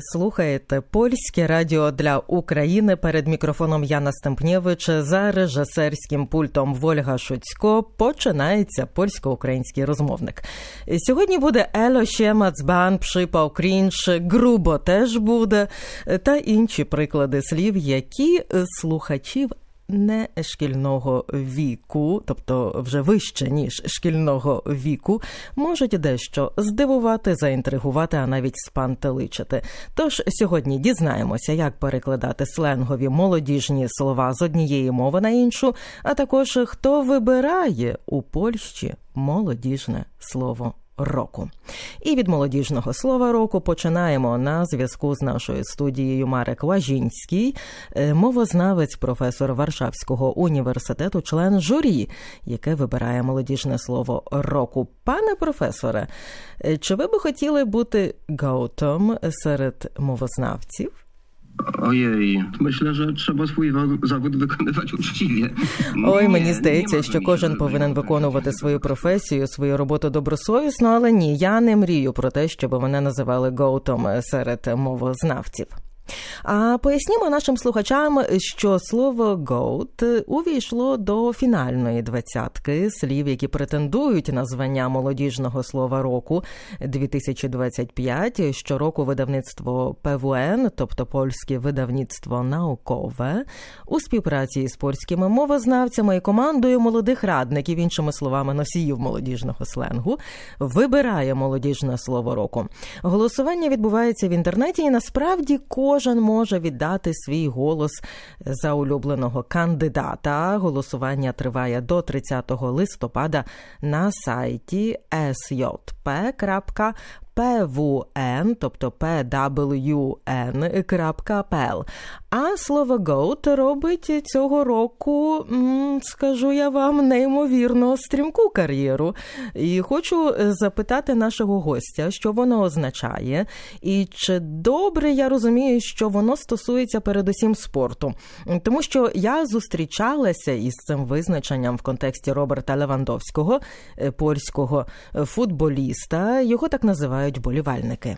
Слухаєте польське радіо для України перед мікрофоном Яна Стемпнєвич за режисерським пультом Вольга Шуцько. Починається польсько-український розмовник. Сьогодні буде Ело Щемацбан, Пшипа Окрінш грубо теж буде, та інші приклади слів, які слухачів не шкільного віку, тобто вже вище ніж шкільного віку, можуть дещо здивувати, заінтригувати, а навіть спантеличити. Тож сьогодні дізнаємося, як перекладати сленгові молодіжні слова з однієї мови на іншу, а також хто вибирає у Польщі молодіжне слово року. І від молодіжного слова року починаємо на зв'язку з нашою студією Марек Лажінський, е, мовознавець, професор Варшавського університету, член журі, яке вибирає молодіжне слово року. Пане професоре, е, чи ви би хотіли бути гоутом серед мовознавців? Ojej, myślę, że trzeba swój zawód wykonywać uczciwie. Ой, мені здається, що кожен повинен виконувати свою професію, свою роботу добросовісно, але ні, я не мрію про те, щоб мене називали гоутом серед мовознавців. А пояснімо нашим слухачам, що слово «goat» увійшло до фінальної двадцятки слів, які претендують на звання молодіжного слова року 2025. Щороку видавництво ПВН, тобто польське видавництво наукове, у співпраці з польськими мовознавцями і командою молодих радників, іншими словами, носіїв молодіжного сленгу, вибирає молодіжне слово року. Голосування відбувається в інтернеті, і насправді кожен може віддати свій голос за улюбленого кандидата. Голосування триває до 30 листопада на сайті sjp.pwn, тобто pwn.pl. А слово «goat» робить цього року, скажу я вам, неймовірно стрімку кар'єру. І хочу запитати нашого гостя, що воно означає, і чи добре я розумію, що воно стосується передусім спорту. Тому що я зустрічалася із цим визначенням в контексті Роберта Левандовського, е, польського футболіста. Його так називають болівальники.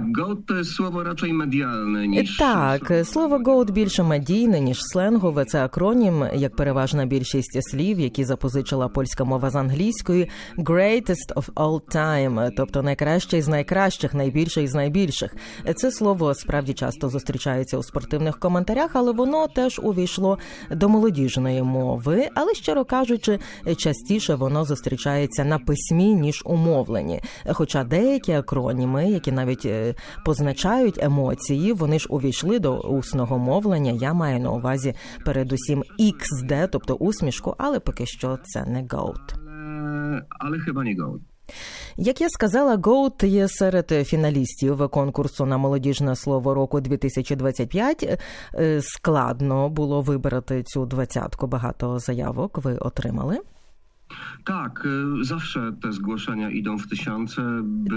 Gołd to jest słowo raczej medialne niż... Так, слово «goat» більше медійне, ніж сленгове. Це акронім, як переважна більшість слів, які запозичила польська мова з англійської «greatest of all time», тобто найкраще з найкращих, найбільше із найбільших. Це слово справді часто зустрічається у спортивних коментарях, але воно теж увійшло до молодіжної мови. Але щиро кажучи, частіше воно зустрічається на письмі ніж у мовленні. Хоча деякі акроніми, які навіть е, позначають емоції, вони ж увійшли до усного мовлення. Я маю на увазі передусім XD, тобто усмішку, але поки що це не GOAT. Ale, ale chyba nie. Як я сказала, GOAT є серед фіналістів конкурсу на молодіжне слово року 2025. Е, Складно було вибрати цю двадцятку. Багато заявок ви отримали. Tak, y, zawsze te zgłoszenia idą w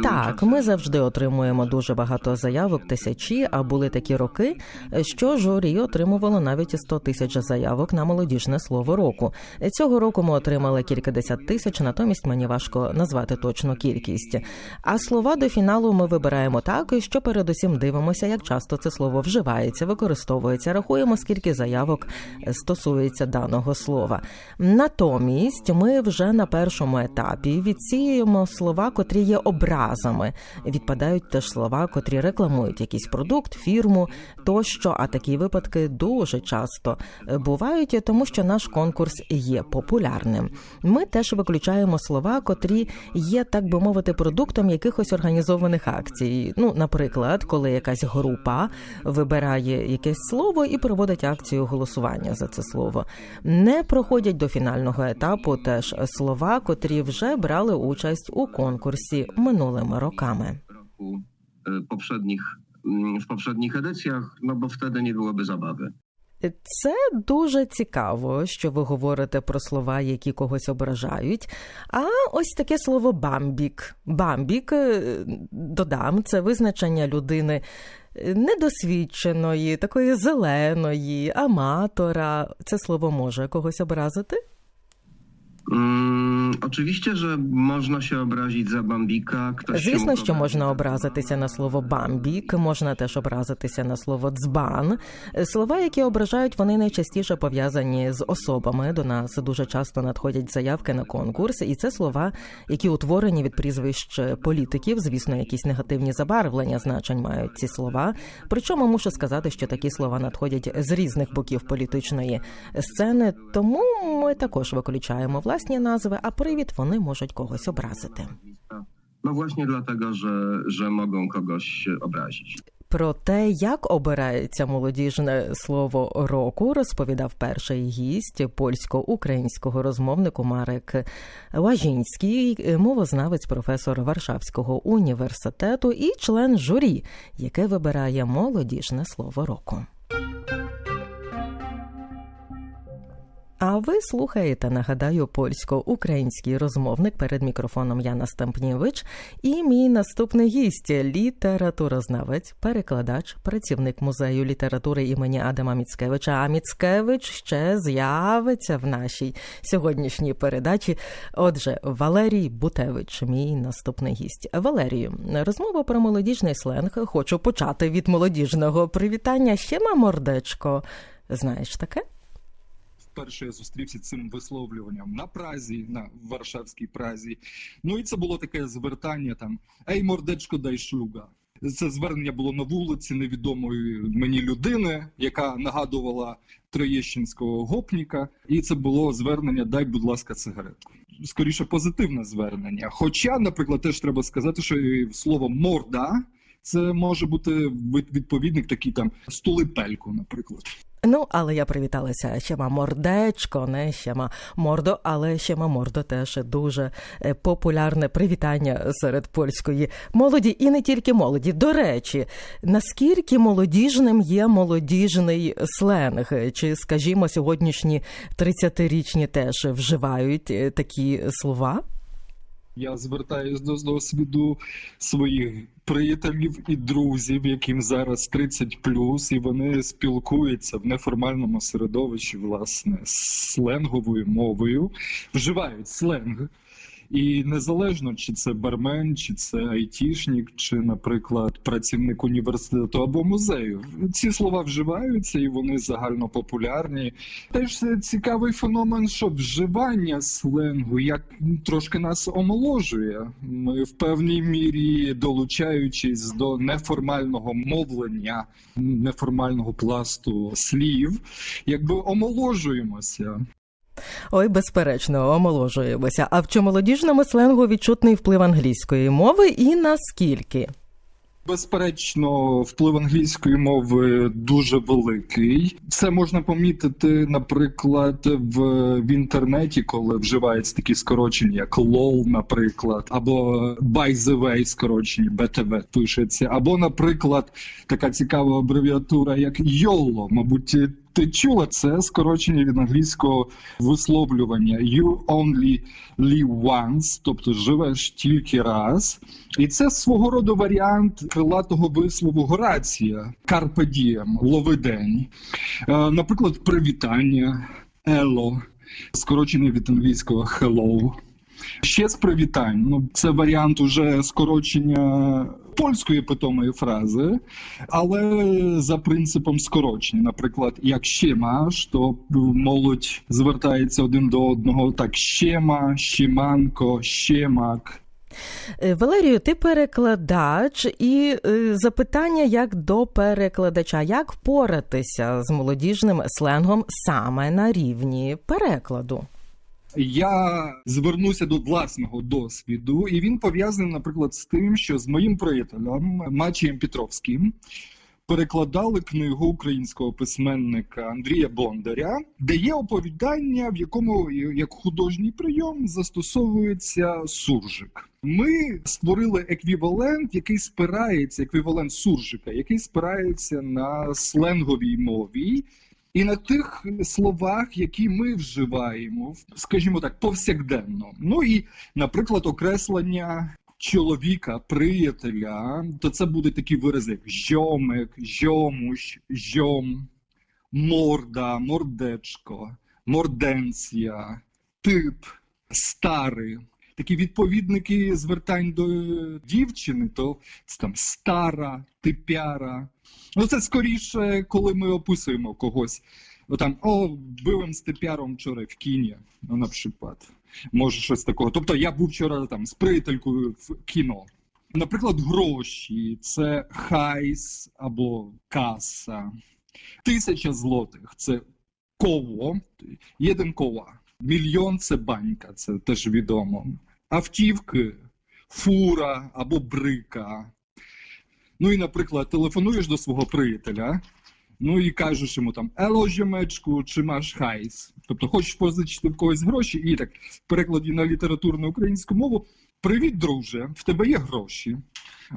Так, ми завжди отримуємо дуже багато заявок, тисячі, а були такі роки, що журі отримувало навіть 100 тисяч заявок на молодіжне слово року. Цього року ми отримали кількадесят тисяч, натомість мені важко назвати точну кількість. А слова до фіналу ми вибираємо так, що передусім дивимося, як часто це слово вживається, використовується, рахуємо, скільки заявок стосується даного слова. Натомість ми вже на першому етапі відсіюємо слова, котрі є образами. Відпадають теж слова, котрі рекламують якийсь продукт, фірму тощо. А такі випадки дуже часто бувають, тому що наш конкурс є популярним. Ми теж виключаємо слова, котрі є, так би мовити, продуктом якихось організованих акцій. Ну, наприклад, коли якась група вибирає якесь слово і проводить акцію голосування за це слово. Не проходять до фінального етапу теж слова, котрі вже брали участь у конкурсі минулими роками. roku y, poprzednich, mm, w poprzednich edycjach, no bo wtedy nie. Це дуже цікаво, що ви говорите про слова, які когось ображають. А ось таке слово бамбік. Бамбік, е, додам, це визначення людини е, недосвідченої, такої зеленої, аматора. Це слово може когось образити? Mm, Oczywiście, że można się obrazić za Bambika. Ktoś Звісно, що можна образитися на слово бамбік, можна теж образитися на слово дзбан. Слова, які ображають, вони найчастіше пов'язані з особами. До нас дуже часто надходять заявки на конкурс, і це слова, які утворені від прізвищ політиків. Звісно, якісь негативні забарвлення значень мають ці слова. Причому мушу сказати, що такі слова надходять з різних боків політичної сцени, тому ми також виключаємо власні назви, а привід вони можуть когось образити. No właśnie dlatego, że, że mogą kogoś obrazić. Про те, як обирається молодіжне слово року, розповідав перший гість польсько-українського розмовнику Марек Лажінський, мовознавець професор Варшавського університету і член журі, яке вибирає молодіжне слово року. А ви слухаєте, нагадаю, польсько-український розмовник перед мікрофоном Яна Стампнєвич і мій наступний гість літературознавець, перекладач, працівник музею літератури імені Адама Міцкевича. А Міцкевич ще з'явиться в нашій сьогоднішній передачі. Отже, Валерій Бутевич, мій наступний гість. Валерію, розмова про молодіжний сленг. Хочу почати від молодіжного привітання. Ще ма мордечко. Знаєш таке? Вперше я зустрівся цим висловлюванням на Празі, на Варшавській Празі. Ну і це було таке звертання там Ей, мордечко, дай шлюга. Це звернення було на вулиці невідомої мені людини, яка нагадувала Троєщинського гопніка, і це було звернення Дай, будь ласка, цигаретку. Скоріше позитивне звернення. Хоча, наприклад, теж треба сказати, що слово морда це може бути від- відповідник такий там стулипельку, наприклад. Ну, але я привіталася ще ма мордечко, не ще ма мордо, але ще ма мордо теж дуже е, популярне привітання серед польської молоді, і не тільки молоді. До речі, наскільки молодіжним є молодіжний сленг? Чи, скажімо, сьогоднішні 30-річні теж вживають е, такі слова? Я звертаюсь до досвіду своїх приятелів і друзів, яким зараз 30 і вони спілкуються в неформальному середовищі, власне, сленговою мовою, вживають сленг. І незалежно, чи це бармен, чи це айтішник, чи, наприклад, працівник університету або музею, ці слова вживаються і вони загально популярні. Теж цікавий феномен, що вживання сленгу як трошки нас омоложує. Ми в певній мірі долучаючись до неформального мовлення, неформального пласту слів, якби омоложуємося. Ой, безперечно, омоложуємося. А в чому молодіжному сленгу відчутний вплив англійської мови і наскільки? Безперечно, вплив англійської мови дуже великий. Це можна помітити, наприклад, в, в інтернеті, коли вживаються такі скорочення, як LOL, наприклад, або by the way скорочені, BTV пишеться, або, наприклад, така цікава абревіатура, як YOLO. Мабуть, ти чула це скорочення від англійського висловлювання You only live once, тобто живеш тільки раз. І це свого роду варіант крилатого вислову Горація Carpe diem, лови день. Е, Наприклад, привітання Ело, скорочене від англійського hello. Ще з привітань. Ну, це варіант уже скорочення польської питомої фрази, але за принципом скорочення. Наприклад, як ще маш, то молодь звертається один до одного так: щема, щеманко, щемак. Е, Валерію, ти перекладач, і е, запитання як до перекладача: як впоратися з молодіжним сленгом саме на рівні перекладу? Я звернуся до власного досвіду, і він пов'язаний, наприклад, з тим, що з моїм приятелем Мачієм Петровським перекладали книгу українського письменника Андрія Бондаря, де є оповідання, в якому як художній прийом застосовується суржик. Ми створили еквівалент, який спирається, еквівалент суржика, який спирається на сленговій мові. І на тих словах, які ми вживаємо, скажімо так, повсякденно. Ну і, наприклад, окреслення чоловіка, приятеля, то це буде такі вирази, як жьомик, жьомущ, жьом, морда, мордечко, морденція, тип, старий. Такі відповідники звертань до дівчини, то це там стара, типяра. Ну, це скоріше, коли ми описуємо когось. Ну, там, о, бив з типяром вчора в кіні, ну, наприклад. Може, щось такого. Тобто я був вчора там з приятелькою в кіно. Наприклад, гроші це хайс або каса. Тисяча злотих це коло, єдин кола. Мільйон це банька, це теж відомо. Автівки, фура або брика. Ну і, наприклад, телефонуєш до свого приятеля, ну і кажеш йому там Ело жемечку, чи маш хайс. Тобто хочеш позичити в когось гроші, і так в перекладі на літературну українську мову. Привіт, друже, в тебе є гроші.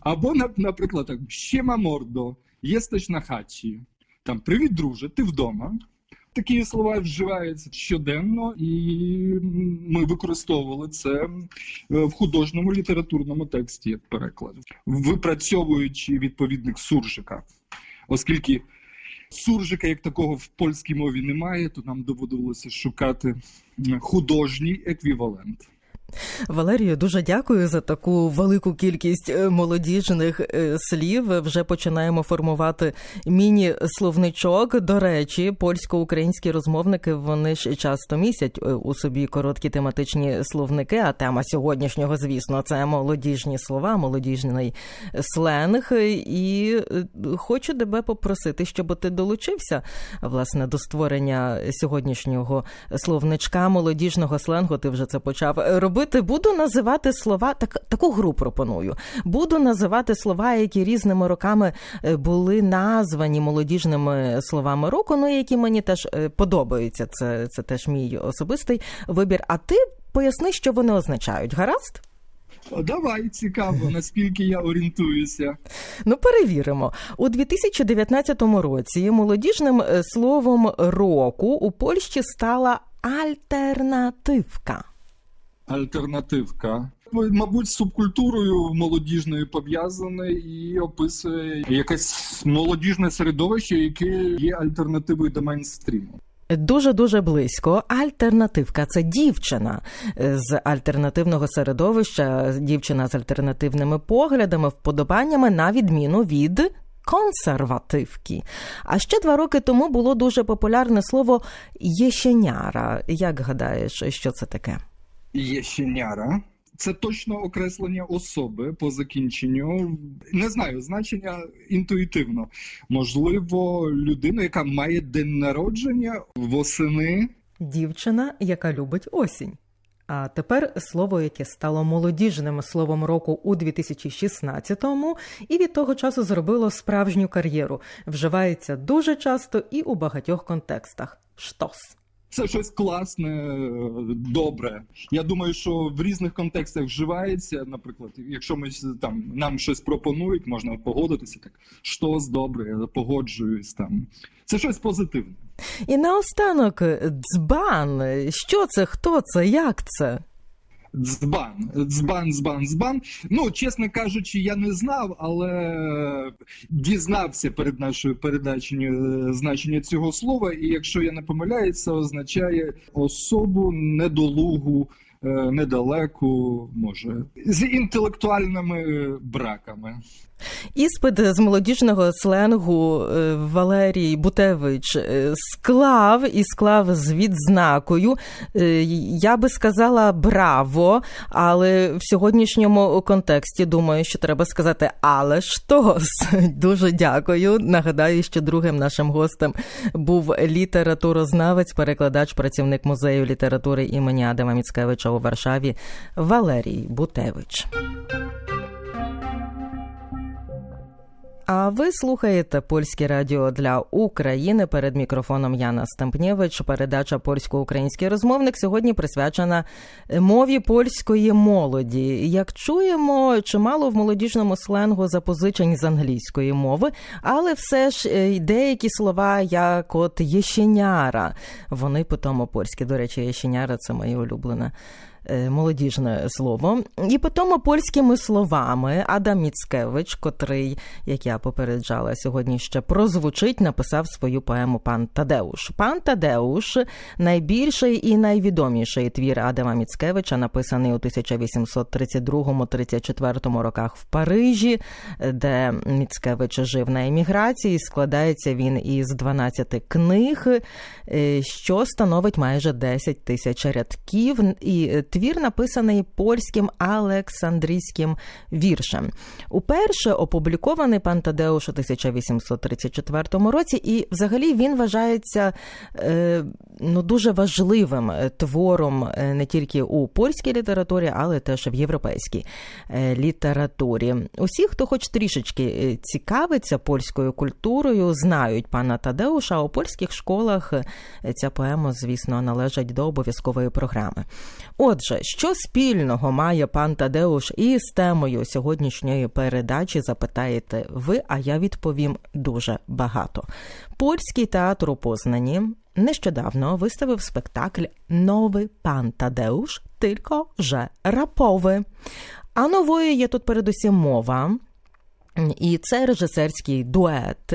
Або, наприклад, так, «Щема мордо, єстеш на хаті. Там Привіт, друже, ти вдома. Такі слова вживаються щоденно, і ми використовували це е, в художньому літературному тексті як переклад, випрацьовуючи відповідник суржика. Оскільки суржика як такого в польській мові немає, то нам доводилося шукати художній еквівалент. Валерію, дуже дякую за таку велику кількість е, молодіжних е, слів. Вже починаємо формувати міні-словничок. До речі, польсько-українські розмовники вони ж часто містять е, у собі короткі тематичні словники. А тема сьогоднішнього, звісно, це молодіжні слова, молодіжний сленг. І хочу тебе попросити, щоб ти долучився власне до створення сьогоднішнього словничка молодіжного сленгу. Ти вже це почав робити. Буду називати слова, так таку гру пропоную. Буду називати слова, які різними роками е, були названі молодіжними словами року, ну які мені теж е, подобаються. Це, це теж мій особистий вибір. А ти поясни, що вони означають. Гаразд? Давай цікаво, наскільки я орієнтуюся. Ну, перевіримо. У 2019 році молодіжним е, словом року у Польщі стала альтернативка. Альтернативка. Мабуть, з субкультурою молодіжною пов'язане і описує якесь молодіжне середовище, яке є альтернативою до мейнстріму. Дуже дуже близько. Альтернативка це дівчина з альтернативного середовища, дівчина з альтернативними поглядами, вподобаннями на відміну від. Консервативки. А ще два роки тому було дуже популярне слово єщеняра. Як гадаєш, що це таке? Єщеняра. Це точно окреслення особи по закінченню. Не знаю, значення інтуїтивно. Можливо, людина, яка має день народження восени. Дівчина, яка любить осінь. А тепер слово, яке стало молодіжним словом року у 2016-му, і від того часу зробило справжню кар'єру. Вживається дуже часто і у багатьох контекстах. Штос. Це щось класне, добре. Я думаю, що в різних контекстах вживається. Наприклад, якщо ми там нам щось пропонують, можна погодитися. Так щось добре, я погоджуюсь там. Це щось позитивне. І наостанок дзбан. Що це? Хто це? Як це? Дзбан, дзбан, дзбан, дзбан. Ну, чесно кажучи, я не знав, але дізнався перед нашою передачею значення цього слова. І якщо я не помиляюся, означає особу недолугу, е, недалеку, може, з інтелектуальними браками. Іспит з молодіжного сленгу е, Валерій Бутевич е, склав і склав з відзнакою. Е, Я би сказала браво, але в сьогоднішньому контексті думаю, що треба сказати але ж тос. Дуже дякую. Нагадаю, що другим нашим гостем був літературознавець, перекладач, працівник музею літератури імені Адама Міцкевича у Варшаві Валерій Бутевич. А ви слухаєте польське радіо для України перед мікрофоном Яна Стемпнєвич. Передача польсько-український розмовник сьогодні присвячена мові польської молоді. Як чуємо, чимало в молодіжному сленгу запозичень з англійської мови, але все ж е, деякі слова, як от єщеняра, вони питомо польські. До речі, єщеняра це моє улюблене молодіжне слово. І потім польськими словами Адам Міцкевич, котрий, як я попереджала сьогодні, ще прозвучить, написав свою поему Пан Тадеуш. Пан Тадеуш найбільший і найвідоміший твір Адама Міцкевича, написаний у 1832-34 роках в Парижі, де Міцкевич жив на еміграції. Складається він із 12 книг, е, що становить майже 10 тисяч рядків. І твір написаний польським Олександрійським віршем. Уперше опублікований пан Тадеуш у 1834 році, і взагалі він вважається е, ну, дуже важливим е, твором е, не тільки у польській літературі, але теж в європейській літературі. Усі, хто хоч трішечки цікавиться польською культурою, знають пана Тадеуша. а У польських школах ця поема, звісно, належить до обов'язкової програми. Отже, що спільного має пан Тадеуш із темою сьогоднішньої передачі, запитаєте ви, а я відповім дуже багато. Польський театр у Познані нещодавно виставив спектакль Новий пан Тадеуш, тільки вже раповий. А новою є тут передусім мова. І це режисерський дует.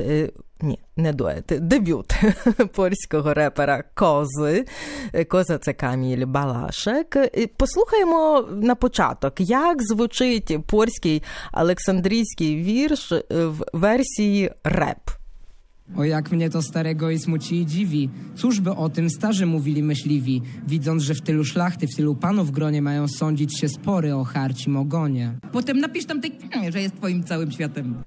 Ні, не дует, дебют польського репера Кози. Коза це Каміль Балашек. Послухаємо на початок, як звучить польський Олександрійський вірш в версії реп. O jak mnie to starego i smuci i dziwi. Cóż by o tym starzy mówili myśliwi, widząc, że w tylu szlachty, w tylu panów w gronie mają sądzić się spory o harcim ogonie. Potem napisz tam tej, że jest twoim całym światem.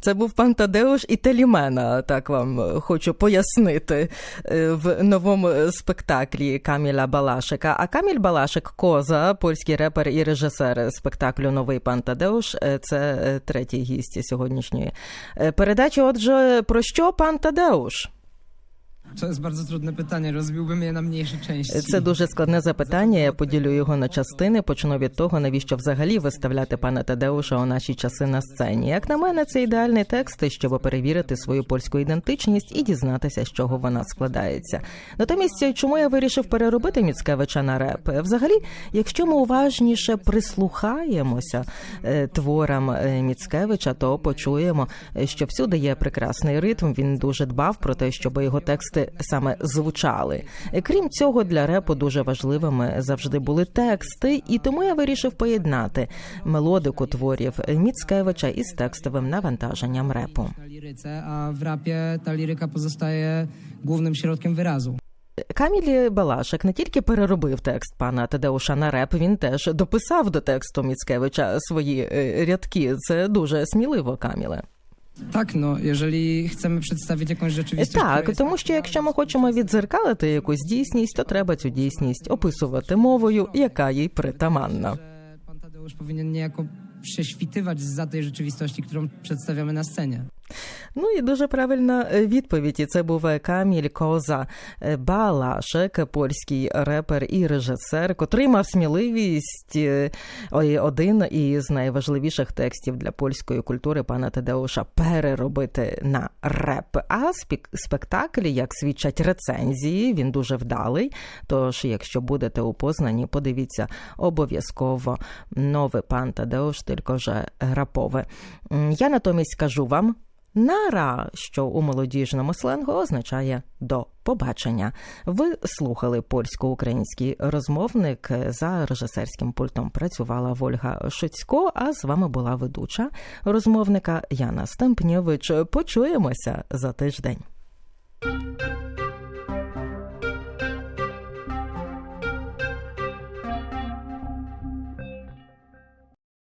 Це був пан Тадеуш і Телімена, так вам е, хочу пояснити е, в новому спектаклі Каміля Балашика. А Каміль Балашик Коза, польський репер і режисер спектаклю Новий пан Тадеуш. е, Це е, третій гість сьогоднішньої е, передачі. Отже, про що Пан Тадеуш? To jest bardzo trudne pytanie, rozbiłbym je na mniejsze części. Це дуже складне запитання. Я поділю його на частини. Почну від того, навіщо взагалі виставляти пана Тадеуша у наші часи на сцені. Як на мене, це ідеальний текст, щоб перевірити свою польську ідентичність і дізнатися, з чого вона складається. Натомість, чому я вирішив переробити Міцкевича на реп? Взагалі, якщо ми уважніше прислухаємося е, творам е, Міцкевича, то почуємо, е, що всюди є прекрасний ритм. Він дуже дбав про те, щоб його тексти саме звучали. Крім цього, для репу дуже важливими завжди були тексти, і тому я вирішив поєднати мелодику творів Міцкевича із текстовим навантаженням репу. Liryce, a w rapie ta liryka pozostaje głównym środkiem wyrazu. Каміль не тільки переробив текст пана Тадеуша на реп, він теж дописав до тексту Міцкевича свої е, rядки. Це дуже сміливо, Каміле. Tak, no, jeżeli chcemy przedstawić jakąś rzeczywistość... Так, тому що якщо ми хочемо відзеркалити якусь дійсність, то треба цю дійсність описувати мовою, яка їй притаманна. pan Tadeusz powinien niejako prześwitywać za tej rzeczywistości, którą przedstawiamy na scenie. Ну і дуже правильна е, відповідь. І це був Каміль Коза е, Балашек, польський репер і режисер, котрий мав сміливість е, один із найважливіших текстів для польської культури пана Тадеуша переробити на реп. А спектакль, як свідчать рецензії, він дуже вдалий. Тож, якщо будете у Познані, подивіться обов'язково новий пан Тадеуш, тільки вже рапове. Я натомість скажу вам. Нара, що у молодіжному сленгу означає до побачення. Ви слухали польсько-український розмовник. За режисерським пультом працювала Вольга Шуцько, а з вами була ведуча розмовника Яна Стемпнєвич. Почуємося за тиждень.